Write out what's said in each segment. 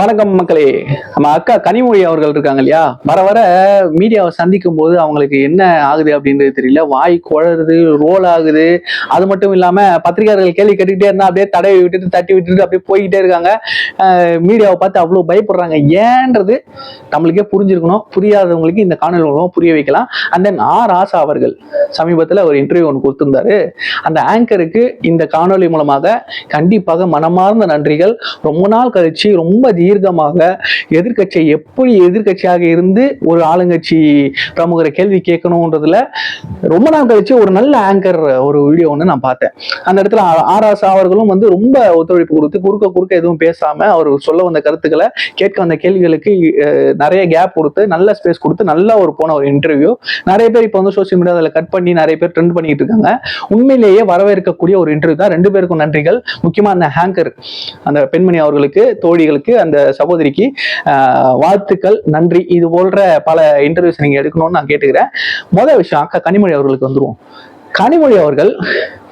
வணக்கம் மக்களே. நம்ம அக்கா கனிமொழி அவர்கள் இருக்காங்க இல்லையா? வர வர மீடியாவை சந்திக்கும் போது அவங்களுக்கு என்ன ஆகுது அப்படின்றது தெரியல. வாய் குழறுது ரோல் ஆகுது. அது மட்டும் இல்லாம பத்திரிகையாளர்கள் கேள்வி கேட்டுக்கிட்டே இருந்தா அப்படியே தடவி விட்டுட்டு தட்டி விட்டுட்டு அப்படியே போய்கிட்டே இருக்காங்க. மீடியாவை பார்த்து அவ்வளோ பயப்படுறாங்க. ஏன்றது நம்மளுக்கே புரிஞ்சிருக்கணும். புரியாதவங்களுக்கு இந்த காணொலி மூலமா புரிய வைக்கலாம். அண்ட் தென் ஆர் ஆசா அவர்கள் சமீபத்தில் ஒரு இன்டர்வியூ ஒன்று கொடுத்திருந்தாரு. அந்த ஆங்கருக்கு இந்த காணொளி மூலமாக கண்டிப்பாக மனமார்ந்த நன்றிகள். ரொம்ப நாள் கழிச்சு ரொம்ப தீர்க்கமாக எதிர்க்கட்சியை எப்படி எதிர்க்கட்சியாக இருந்து ஒரு ஆளுங்கட்சி பிரமுகரை கேள்வி கேட்கணுன்றதுல ரொம்ப நாள் கழிச்சு ஒரு நல்ல ஆங்கர் ஒரு வீடியோ ஒன்று நான் பார்த்தேன். அந்த இடத்துல ஆர் ராசா அவர்களும் வந்து ரொம்ப ஒத்துழைப்பு கொடுத்து குறுக்க குறுக்க எதுவும் பேசாம அவர் சொல்ல வந்த கருத்துக்களை கேட்க வந்த கேள்விகளுக்கு நிறைய கேப் கொடுத்து நல்ல ஸ்பேஸ் கொடுத்து நல்ல ஒரு போன ஒரு இன்டர்வியூ நிறைய பேர் இப்போ வந்து சோசியல் மீடியாவில் கட் பண்ணி நிறைய பேர் ட்ரெண்ட் பண்ணிட்டு இருக்காங்க. உண்மையிலேயே வரவேற்கக்கூடிய ஒரு இன்டர்வியூ தான். ரெண்டு பேருக்கும் நன்றிகள். முக்கியமாக அந்த ஹேங்கர் அந்த பெண்மணி அவர்களுக்கு தோழிகளுக்கு அந்த சகோதரிக்கு வாழ்த்துக்கள் நன்றி. இது போன்ற பல இன்டர்வியூஸ் நீங்க எடுக்கணும்னு நான் கேட்டுக்கிறேன். முதல் விஷயம் அக்கா கனிமொழி அவர்களுக்கு வந்துருவோம். கனிமொழி அவர்கள்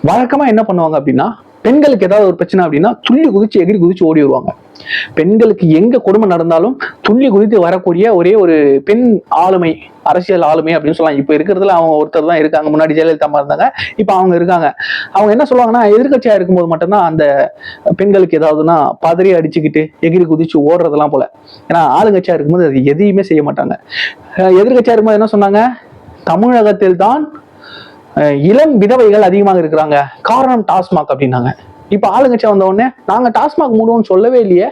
வழக்கமா என்ன பண்ணுவாங்க அப்படின்னா பெண்களுக்கு ஏதாவது ஒரு பிரச்சனை அப்படின்னா துள்ளி குதிச்சு எகிரி குதிச்சு ஓடி வருவாங்க. பெண்களுக்கு எங்க கொடுமை நடந்தாலும் துள்ளி குதித்து வரக்கூடிய ஒரே ஒரு பெண் ஆளுமை அரசியல் ஆளுமை அப்படின்னு சொல்லலாம். இப்போ இருக்கிறதுல அவங்க ஒருத்தர் தான் இருக்காங்க. முன்னாடி ஜெயலலிதா இருந்தாங்க. இப்போ அவங்க இருக்காங்க. அவங்க என்ன சொல்லுவாங்கன்னா எதிர்க்கட்சியா இருக்கும்போது மட்டும்தான் அந்த பெண்களுக்கு ஏதாவதுன்னா பதறி அடிச்சுக்கிட்டு எகிரி குதிச்சு ஓடுறதெல்லாம் போல. ஏன்னா ஆளுங்கட்சியா இருக்கும்போது அது எதையுமே செய்ய மாட்டாங்க. எதிர்கட்சியா எதிர்க்கட்சியா இருக்கும்போது என்ன சொன்னாங்க? தமிழகத்தில் தான் இளம் விதவைகள் அதிகமாக இருக்கிறாங்க. காரணம் டாஸ்மாக் அப்படின்னாங்க. இப்போ ஆளுங்கட்சி வந்த உடனே நாங்கள் டாஸ்மாக் மூடுவோம்னு சொல்லவே இல்லையே.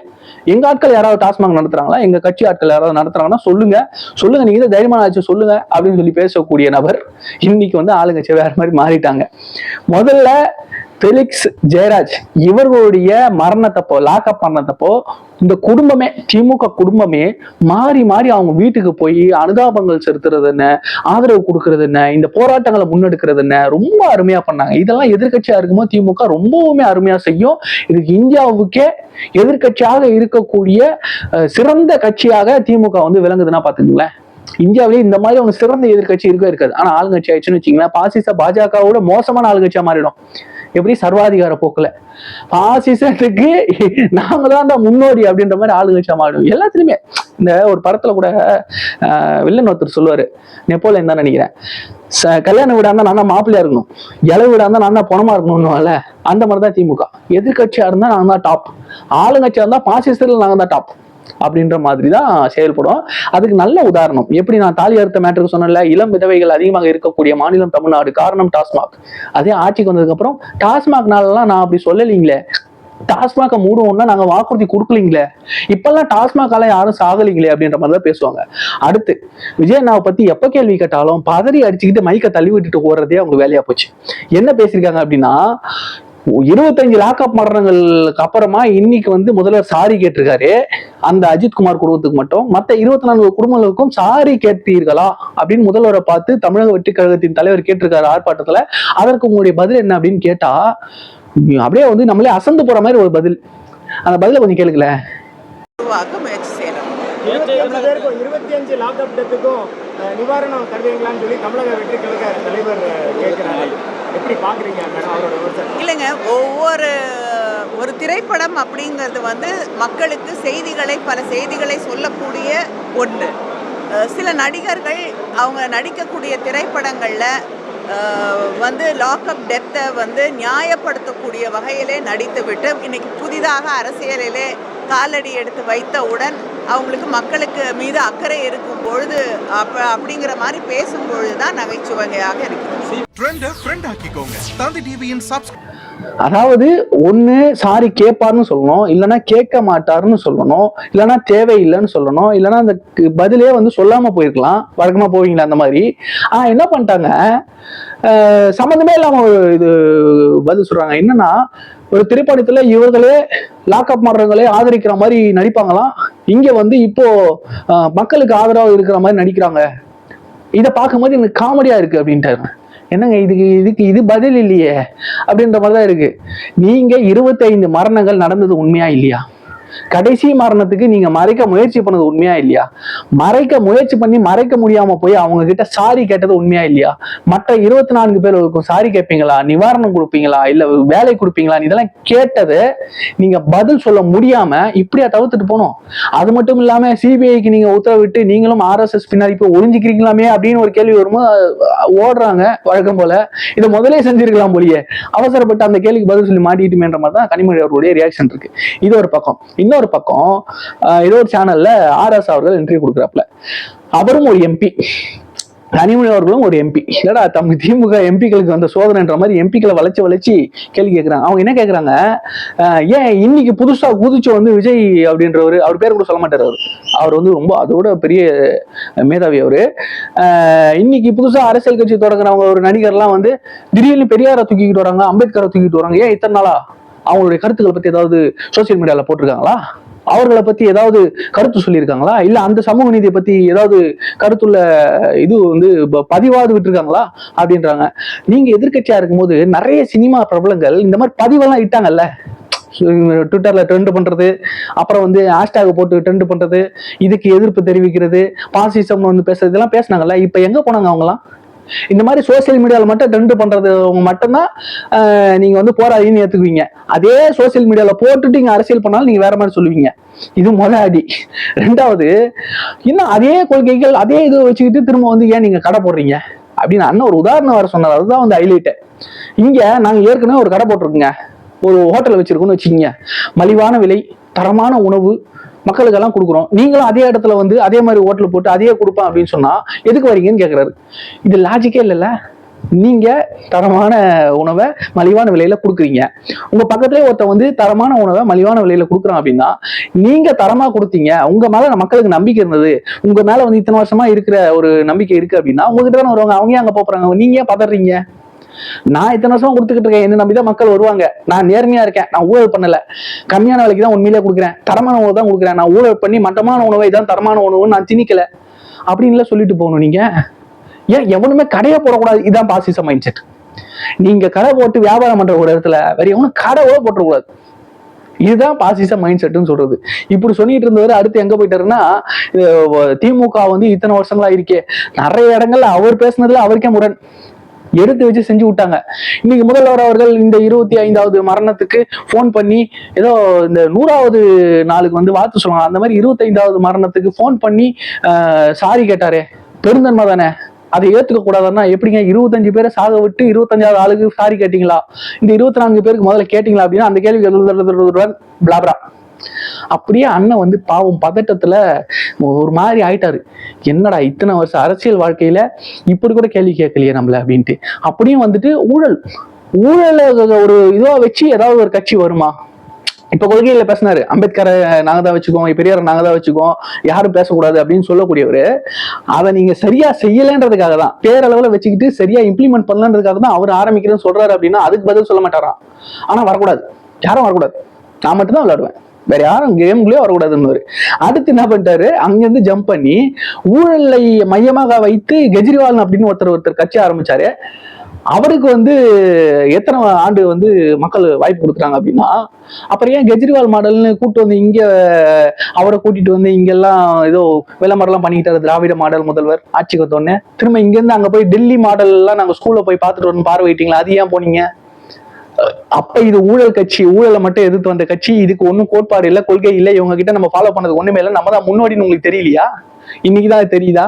எங்க ஆட்கள் யாராவது டாஸ்மாக் நடத்துறாங்களா? எங்க கட்சி ஆட்கள் யாராவது நடத்துறாங்கன்னா சொல்லுங்க. சொல்லுங்க நீங்க தான் தைரியமான ஆச்சு சொல்லுங்க அப்படின்னு சொல்லி பேசக்கூடிய நபர் இன்னைக்கு வந்து ஆளுங்கட்சி வேற மாதிரி மாறிட்டாங்க. முதல்ல ஃபெலிக்ஸ் ஜெயராஜ் இவர்களுடைய மரணத்தப்போ லாக்அப் பண்ணத்தப்போ இந்த குடும்பமே திமுக குடும்பமே மாறி மாறி அவங்க வீட்டுக்கு போய் அனுதாபங்கள் செலுத்துறது என்ன ஆதரவு கொடுக்கறது என்ன இந்த போராட்டங்களை முன்னெடுக்கிறது என்ன ரொம்ப அருமையா பண்ணாங்க. இதெல்லாம் எதிர்கட்சியா இருக்கும்போது திமுக ரொம்பவுமே அருமையா செய்யும். இதுக்கு இந்தியாவுக்கே எதிர்க்கட்சியாக இருக்கக்கூடிய சிறந்த கட்சியாக திமுக வந்து விளங்குதுன்னா பாத்துக்கங்களேன் இந்தியாவிலேயே இந்த மாதிரி அவங்க சிறந்த எதிர்க்கட்சி இருக்கவே இருக்காது. ஆனா ஆளுங்கட்சி ஆயிடுச்சுன்னு வச்சுங்களேன் பாசிச பாஜகவோட மோசமான ஆளுங்கட்சியா மாறிடும். எப்படி சர்வாதிகார போக்குல? பாசிசத்துக்கு நாங்க தான் தான் முன்னோடி அப்படின்ற மாதிரி ஆளுங்கட்சியா மாறிடும் எல்லாத்துலயுமே. இந்த ஒரு படத்துல கூட வில்லன் ஒருத்தர் சொல்லுவாரு. நெப்போலியன் தான் நினைக்கிறேன். கல்யாண வீடா இருந்தா நான் தான் மாப்பிள்ளையா இருக்கணும். இளவு வீடா இருந்தா நான் தான் பணமா இருக்கணும்னுவாங்கல்ல அந்த மாதிரி தான் திமுக. எதிர்க்கட்சியா இருந்தா நாங்க தான் டாப் ஆளுங்கட்சியா இருந்தா பாசிசத்துல நாங்க தான் டாப் அப்படின்ற மாதிரி தான் செயல்படும். அதுக்கு நல்ல உதாரணம். எப்படி நான் தாலி அறுத்த மேட்டருக்கு சொன்னேன்ல இளம் விதவைகள் அதிகமாக இருக்கக்கூடிய மாநிலம் தமிழ்நாடு காரணம் டாஸ்மாக். அதே ஆட்சிக்கு வந்ததுக்கு அப்புறம் டாஸ்மாக்னாலலாம் நான் அப்படி சொல்லலைங்களே. டாஸ்மாக மூடுவோம்னா நாங்க வாக்குறுதி கொடுக்கலீங்களே. இப்பெல்லாம் டாஸ்மாகால யாரும் சாகலீங்களே அப்படின்ற மாதிரி தான் பேசுவாங்க. அடுத்து விஜய் நான் பத்தி எப்ப கேள்வி கேட்டாலும் பதறி அடிச்சுக்கிட்டு மைக்க தள்ளி விட்டுட்டு ஓடுறதே அவங்க வேலையா போச்சு. என்ன பேசியிருக்காங்க அப்படின்னா இருபத்தஞ்சு லாக்அப் மரணங்களுக்கு அப்புறமா இன்னைக்கு வந்து முதல்வர் சாரி கேட்டிருக்காரு. அந்த அஜித்குமார் குடும்பத்துக்கு மட்டும். மத்த இருபத்தி நான்கு குடும்பங்களுக்கும் சாரி கேட்பீர்களா? அப்படின்னு முதல்வரை பார்த்து தமிழக வெற்றி கழகத்தின் தலைவர் கேட்டிருக்காரு ஆர்ப்பாட்டத்துல. அதற்கு உங்களுடைய பதில் என்ன அப்படின்னு கேட்டா அப்படியே வந்து நம்மளே அசந்து போற மாதிரி ஒரு பதில். அந்த பதில கொஞ்சம் முயற்சி இருபத்தி அஞ்சு லாக்அப் டெத்துக்கும் அஹ், நிவாரணம் தருவீங்களான்னு சொல்லி தமிழக வெற்றி கழக தலைவர் கேட்கிறாரு. எப்படி பாக்குறீங்க மேடம் அவரோட இல்லைங்க ஒவ்வொரு ஒரு திரைப்படம் அப்படிங்கிறது வந்து மக்களுக்கு செய்திகளை பல செய்திகளை சொல்லக்கூடிய ஒன்று சில நடிகர்கள் அவங்க நடிக்கக்கூடிய திரைப்படங்களில் வந்து லாக்அப் டெத்தை வந்து நியாயப்படுத்தக்கூடிய வகையிலே நடித்துவிட்டு இன்னைக்கு புதிதாக அரசியலிலே காலடி எடுத்து வைத்தவுடன் அவங்களுக்கு மக்களுக்கு மீது அக்கறை இருக்கும் பொழுது அப்ப அப்படிங்கிற மாதிரி பேசும் பொழுது தான் நகைச்சுவையாக சப்ஸ்கிரைப் அதாவது ஒண்ணு சாரி கேட்பாருன்னு சொல்லணும். இல்லைன்னா கேட்க மாட்டாருன்னு சொல்லணும். இல்லைன்னா தேவையில்லைன்னு சொல்லணும். இல்லைன்னா அந்த பதிலே வந்து சொல்லாம போயிருக்கலாம். வழக்கமா போவீங்களா அந்த மாதிரி. ஆனா என்ன பண்ணிட்டாங்க? சம்மந்தமே இல்லாம ஒரு இது பதில் சொல்றாங்க. என்னன்னா ஒரு திரைப்படத்துல இவர்களே லாக்அப் மாடுறவங்களே ஆதரிக்கிற மாதிரி நடிப்பாங்களாம். இங்க வந்து இப்போ மக்களுக்கு ஆதரவாக இருக்கிற மாதிரி நடிக்கிறாங்க. இதை பார்க்கும்போது எனக்கு காமெடியா இருக்கு அப்படின்ட்டாங்க. என்னங்க இதுக்கு இதுக்கு இது பதில் இல்லையே அப்படின்ற மாதிரி தான் இருக்கு. நீங்க இருபத்தைந்து மரணங்கள் நடந்தது உண்மையா இல்லையா? கடைசி மரணத்துக்கு நீங்க மறைக்க முயற்சி பண்ணது உண்மையா இல்லையா? மறைக்க முயற்சி பண்ணி மறைக்க முடியாம போய் அவங்க கிட்ட சாரி கேட்டது உண்மையா இல்லையா? மற்ற இருபத்தி நான்கு பேர்களுக்கும் சாரி கேட்பீங்களா? நிவாரணம் கொடுப்பீங்களா? இல்ல வேலை கொடுப்பீங்களா இதெல்லாம் கேட்டது நீங்க பதில் சொல்ல முடியாம இப்படியா தவிர்த்துட்டு போனோம். அது மட்டும் இல்லாம சிபிஐக்கு நீங்க உத்தரவிட்டு நீங்களும் ஆர்எஸ்எஸ் பின்னாடி போய் ஒளிஞ்சிக்கிறீங்களாமே அப்படின்னு ஒரு கேள்வி வரும்போது ஓடுறாங்க வழக்கம் போல. இதை முதலே செஞ்சிருக்கலாம் போலியே. அவசரப்பட்டு அந்த கேள்விக்கு பதில் சொல்லி மாட்டிட்டுமேன்ற மாதிரி தான் கனிமொழி அவர்களுடைய ரியாக்ஷன் இருக்கு. இது ஒரு பக்கம். இன்னொரு பக்கம் ஏதோ ஒரு சேனல்ல ஆர்எஸ் அவர்கள் இன்டர்வியூ கொடுக்குறாப்ல அவரும் ஒரு எம்பி கனிமொழி அவர்களும் ஒரு எம்பி இல்லடா தம் திமுக எம்பிக்களுக்கு வந்த சோதனைன்ற மாதிரி எம்பிக்களை வளைச்சு வளைச்சு கேள்வி கேட்குறாங்க அவங்க என்ன கேட்குறாங்க ஏன் இன்னைக்கு புதுசா குதிச்சு வந்து விஜய் அப்படின்றவர் அவர் பேர் கூட சொல்ல மாட்டார் அவர். அவர் வந்து ரொம்ப அதோட பெரிய மேதாவி அவர். இன்னைக்கு புதுசா அரசியல் கட்சி தொடங்குறவங்க ஒரு நடிகர்லாம் வந்து திடீர்னு பெரியாரை தூக்கிக்கிட்டு வராங்க அம்பேத்கரை தூக்கிட்டு வராங்க. ஏன் இத்தனை நாளா? அவங்களுடைய கருத்துக்களை பத்தி ஏதாவது சோசியல் மீடியால போட்டிருக்காங்களா? அவர்களை பத்தி ஏதாவது கருத்து சொல்லியிருக்காங்களா? இல்ல அந்த சமூக நீதியை பத்தி ஏதாவது கருத்துள்ள இது வந்து ப- விட்டுருக்காங்களா? அப்படின்றாங்க. நீங்க எதிர்கட்சியா இருக்கும்போது நிறைய சினிமா பிரபலங்கள் இந்த மாதிரி பதிவெல்லாம் இட்டாங்கல்ல? ட்விட்டர்ல ட்ரெண்ட் பண்றது அப்புறம் வந்து ஹேஷ்டேக் போட்டு ட்ரெண்ட் பண்றது இதுக்கு எதிர்ப்பு தெரிவிக்கிறது பாசிசம் வந்து பேசுறது இதெல்லாம் பேசுனாங்கல்ல? இப்ப எங்க போனாங்க அவங்களாம் இந்த மாதிரி சோசியல் மீடியாவில் மட்டும் ட்ரெண்ட் பண்றது மட்டும்தான் நீங்கள் வந்து போராடின்னு ஏற்றுக்குவீங்க அதே சோசியல் மீடியாவில் போட்டுட்டு இங்கே அரசியல் பண்ணாலும் நீங்கள் வேற மாதிரி சொல்லுவீங்க. இது முத அடி. ரெண்டாவது இன்னும் அதே கொள்கைகள் அதே இது வச்சுக்கிட்டு திரும்ப வந்து ஏன் நீங்கள் கடை போடுறீங்க? அப்படின்னு அண்ணன் ஒரு உதாரணம் வர சொன்னார். அதுதான் வந்து ஹைலைட்டு இங்கே நாங்கள் ஏற்கனவே ஒரு கடை போட்டிருக்கோங்க. ஒரு ஹோட்டல் வச்சிருக்கோம்னு வச்சுக்கோங்க. மலிவான விலை தரமான உணவு மக்களுக்கெல்லாம் கொடுக்குறோம். நீங்களும் அதே இடத்துல வந்து அதே மாதிரி ஹோட்டல் போட்டு அதே கொடுப்பேன் அப்படின்னு சொன்னா எதுக்கு வரீங்கன்னு கேட்குறாரு இது லாஜிக்கே இல்லைல்ல. நீங்க தரமான உணவை மலிவான விலையில கொடுக்குறீங்க. உங்க பக்கத்துலேயே ஒருத்தன் வந்து தரமான உணவை மலிவான விலையில கொடுக்குறான் அப்படின்னா நீங்க தரமா கொடுத்தீங்க. உங்க மேல மக்களுக்கு நம்பிக்கை இருந்தது. உங்க மேல வந்து இத்தனை வருஷமா இருக்கிற ஒரு நம்பிக்கை இருக்கு அப்படின்னா உங்ககிட்ட தானே வருவாங்க. அவங்க அங்க போறாங்க? நீங்க ஏன் பதறீங்க? நான் இத்தனை வருஷம் கொடுத்துக்கிட்டு இருக்கேன். என்ன நம்பி தான் மக்கள் வருவாங்க. நான் நேர்மையா இருக்கேன். நான் ஊழல் பண்ணல. கம்மியான விலைக்கு தான் உண்மையிலே கொடுக்குறேன். தரமான உணவு தான் கொடுக்குறேன். நான் ஊழல் பண்ணி மட்டமான உணவை தான் தரமான உணவுன்னு நான் திணிக்கல. அப்படின்லாம் சொல்லிட்டு போகணும் நீங்க. ஏன் எவனுமே கடையை போடக்கூடாது. இதுதான் பாசிசம் மைண்ட் செட் நீங்க கடை போட்டு வியாபாரம் பண்ற ஒரு இடத்துல வேற எவனும் கடை கூட போட்டுறக்கூடாது. இதுதான் பாசிச மைண்ட் செட்டுன்னு சொல்றது. இப்படி சொல்லிட்டு இருந்தவர் அடுத்து எங்க போயிட்டாருன்னா திமுக வந்து இத்தனை வருஷங்களா இருக்கே. நிறைய இடங்கள்ல அவர் பேசுனதுல அவருக்கே முரண். எடுத்து வச்சு செஞ்சு விட்டாங்க. இன்னைக்கு முதல்வர் அவர்கள் இந்த இருபத்தி ஐந்தாவது மரணத்துக்கு ஃபோன் பண்ணி ஏதோ இந்த நூறாவது நாளுக்கு வந்து வாழ்த்து சொல்லுவாங்க. அந்த மாதிரி இருபத்தைந்தாவது மரணத்துக்கு ஃபோன் பண்ணி சாரி கேட்டாரே. பெருந்தன்மை தானே. அதை ஏத்துக்க கூடாதுன்னா எப்படிங்க இருபத்தஞ்சு பேரை சாக விட்டு இருபத்தஞ்சாவது ஆளுக்கு சாரி கேட்டீங்களா? இந்த இருபத்தி நான்கு பேருக்கு முதல்ல கேட்டீங்களா அப்படின்னா அந்த கேள்வி பிளாப்ரா அப்படியே அண்ணன் வந்து பாவம் பதட்டத்துல ஒரு மாதிரி ஆயிட்டாரு. என்னடா இத்தனை வருஷம் அரசியல் வாழ்க்கையில இப்படி கூட கேள்வி கேட்கலையே நம்மள அப்படின்ட்டு. அப்படியும் வந்துட்டு ஊழல். ஊழலை ஒரு இதுவா வச்சு ஏதாவது ஒரு கட்சி வருமா? இப்ப கொள்கையில பேசினாரு. அம்பேத்கரை நாங்க தான் வச்சுக்கோம் பெரியாரை நாங்க தான் வச்சுக்கோம் யாரும் பேசக்கூடாது அப்படின்னு சொல்லக்கூடியவர் அதை நீங்க சரியா செய்யலன்றதுக்காக தான் பேரளவுல வச்சுக்கிட்டு சரியா இம்ப்ளிமெண்ட் பண்ணலன்றதுக்காக தான் அவர் ஆரம்பிக்கிறேன்னு சொல்றாரு அப்படின்னா அதுக்கு பதில் சொல்ல மாட்டாராம். ஆனா வரக்கூடாது. யாரும் வரக்கூடாது. நான் மட்டும் தான் விளையாடுவேன். வேற யாரும் கேம்குள்ளேயே வரக்கூடாதுன்னு அடுத்து என்ன பண்ணிட்டாரு? அங்கிருந்து ஜம்ப் பண்ணி ஊழலை மையமாக வைத்து கெஜ்ரிவால் அப்படின்னு ஒருத்தர் ஒருத்தர் கட்சி ஆரம்பிச்சாரு. அவருக்கு வந்து எத்தனை ஆண்டு வந்து மக்கள் வாய்ப்பு கொடுக்குறாங்க அப்படின்னா அப்புறம் ஏன் கெஜ்ரிவால் மாடல்னு கூட்டு வந்து இங்க அவரை கூட்டிட்டு வந்து இங்கெல்லாம் ஏதோ விளம்பரம்லாம் பண்ணிக்கிட்டாரு திராவிட மாடல் முதல்வர் ஆட்சிக்கு வந்தோடனே திரும்ப இங்கேருந்து அங்க போய் டெல்லி மாடல் எல்லாம் நாங்க ஸ்கூல்ல போய் பார்த்துட்டு வரணும் பார்வையிட்டீங்களா? அது ஏன் போனீங்க? அப்ப இது ஊழல் கட்சி ஊழலை மட்டும் எதிர்த்து வந்த கட்சி இதுக்கு ஒன்றும் கோட்பாடு இல்லை கொள்கை இல்லை இவங்க கிட்ட நம்ம ஃபாலோ பண்ணது ஒண்ணுமே இல்லை. நம்ம தான் முன்னோடின்னு உங்களுக்கு தெரியலையா? இன்னைக்கு தான் தெரியுதா?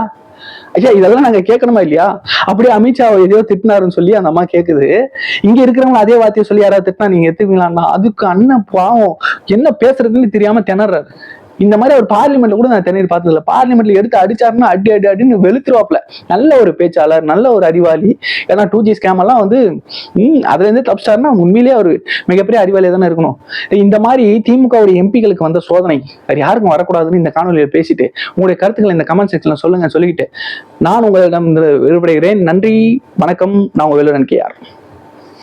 ஐயா இதெல்லாம் நாங்க கேட்கணுமா இல்லையா? அப்படியே அமித்ஷா எதையோ திட்டினாருன்னு சொல்லி அந்த அம்மா கேக்குது. இங்க இருக்கிறவங்க அதே வார்த்தையை சொல்லி யாராவது திட்டினா நீங்க எடுத்துக்கலாம்னா அதுக்கு அண்ணன் பாவம். என்ன பேசுறதுன்னு தெரியாம திணறாரு. இந்த மாதிரி ஒரு பார்லிமெண்ட்ல கூட நான் திணறி பார்த்ததில்ல. பார்லிமெண்ட்ல எடுத்து அடிச்சாருன்னா அடி அடி அடின்னு வெளுத்துருவாப்ல நல்ல ஒரு பேச்சாளர் நல்ல ஒரு அறிவாளி. ஏன்னா டூ ஜி ஸ்கேம் எல்லாம் வந்து ம் அதுல இருந்து தப்பிச்சாருன்னா உண்மையிலேயே அவர் மிகப்பெரிய அறிவாளியா தானே இருக்கணும். இந்த மாதிரி திமுகவுடைய எம்பிகளுக்கு வந்த சோதனை வேற யாருக்கும் வரக்கூடாதுன்னு இந்த காணொலியில் பேசிட்டு உங்களுடைய கருத்துக்களை இந்த கமெண்ட் செக்ஷன்ல சொல்லுங்க சொல்லிக்கிட்டு நான் உங்களிடம் விரும்புகிறேன் நன்றி வணக்கம். நான் உங்க வேலுடன் கேஆர்